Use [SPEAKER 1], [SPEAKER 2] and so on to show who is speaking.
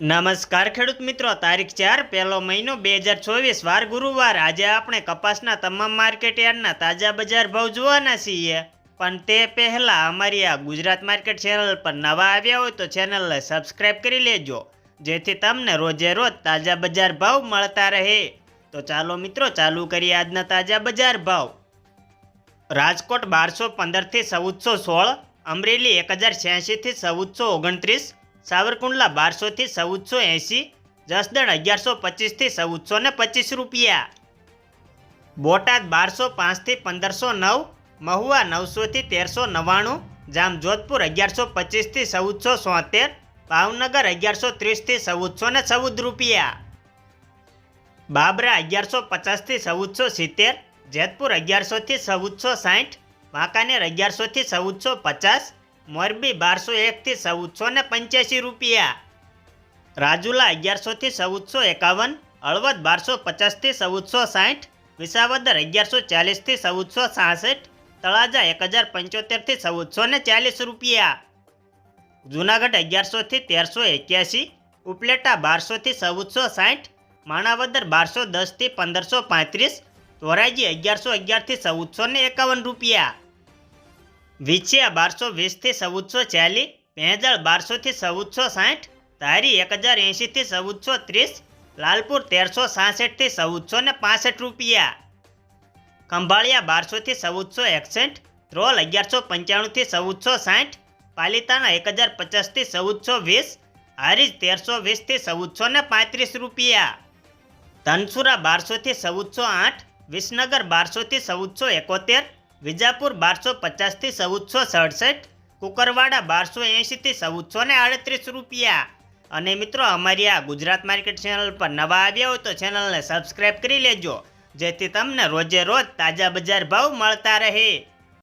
[SPEAKER 1] નમસ્કાર ખેડૂત મિત્રો, તારીખ ચાર, પહેલો મહિનો બે હજાર ચોવીસ, વાર ગુરુવાર. આજે આપણે કપાસના તમામ માર્કેટ યાર્ડના તાજા બજાર ભાવ જોવાના છીએ. પણ તે પહેલાં અમારી આ ગુજરાત માર્કેટ ચેનલ પર નવા આવ્યા હોય તો ચેનલને સબસ્ક્રાઇબ કરી લેજો, જેથી તમને રોજે રોજ તાજા બજાર ભાવ મળતા રહે. તો ચાલો મિત્રો, ચાલુ કરીએ આજના તાજા બજાર ભાવ. રાજકોટ બારસો પંદરથી ચૌદસો સોળ, અમરેલી એક હજાર છ્યાસીથી ચૌદસો ઓગણત્રીસ સાવરકુંડલા બારસોથી ચૌદસો એંસી જસદણ અગિયારસો પચીસથી ચૌદસો ને પચીસ રૂપિયા. બોટાદ બારસો પાંચથી પંદરસો નવ, મહુવા નવસોથી તેરસો નવ્વાણું, જામજોધપુર અગિયારસો પચીસથી ચૌદસો સોતેર, ભાવનગર અગિયારસો ત્રીસથી ચૌદસો ને ચૌદ રૂપિયા. બાબરા અગિયારસો પચાસથી ચૌદસો સિત્તેર, જેતપુર અગિયારસોથી ચૌદસો સાઠ, વાંકાનેર અગિયારસોથી ચૌદસો પચાસ મોરબી બારસો એકથી ચૌદસો ને પંચ્યાસી રૂપિયા. રાજુલા અગિયારસોથી ચૌદસો એકાવન, હળવદ બારસો પચાસથી ચૌદસો સાઠ, વિસાવદર અગિયારસો ચાલીસથી ચૌદસો સાસઠ, તળાજા એક હજાર પંચોતેરથી ચૌદસો ને ચાલીસ રૂપિયા. જૂનાગઢ અગિયારસોથી તેરસો એક્યાસી, ઉપલેટા બારસોથી ચૌદસો સાઠ, માણાવદર બારસો દસથી પંદરસો પાંત્રીસ, ધોરાજી અગિયારસો અગિયારથી ચૌદસો ને એકાવન રૂપિયા. વિછિયા બારસો વીસથી ચૌદસો ચાલીસ પેંજળ બારસોથી ચૌદસો સાઠ ધારી એક હજાર એંશીથી ચૌદસો ત્રીસ લાલપુર તેરસો સાસઠથી ચૌદસો ને પાસઠ રૂપિયા ખંભાળિયા બારસોથી ચૌદસો એકસઠ ધ્રોલ અગિયારસો પંચાણુંથી ચૌદસો સાઠ પાલિતાણા એક હજાર પચાસથી ચૌદસો વીસ હારીજ તેરસો વીસથી ચૌદસો ને પાંત્રીસ રૂપિયા ધનસુરા બારસોથી ચૌદસો આઠ વિસનગર બારસોથી ચૌદસો એકોતેર વિજાપુર બારસો પચાસથી ચૌદસો સડસઠ, કુકરવાડા બારસો એંશીથી ચૌદસો ને આડત્રીસ રૂપિયા. અને મિત્રો, અમારી આ ગુજરાત માર્કેટ ચેનલ પર નવા આવ્યા હોય તો ચેનલને સબસ્ક્રાઈબ કરી લેજો, જેથી તમને રોજે રોજ તાજા બજાર ભાવ મળતા રહે.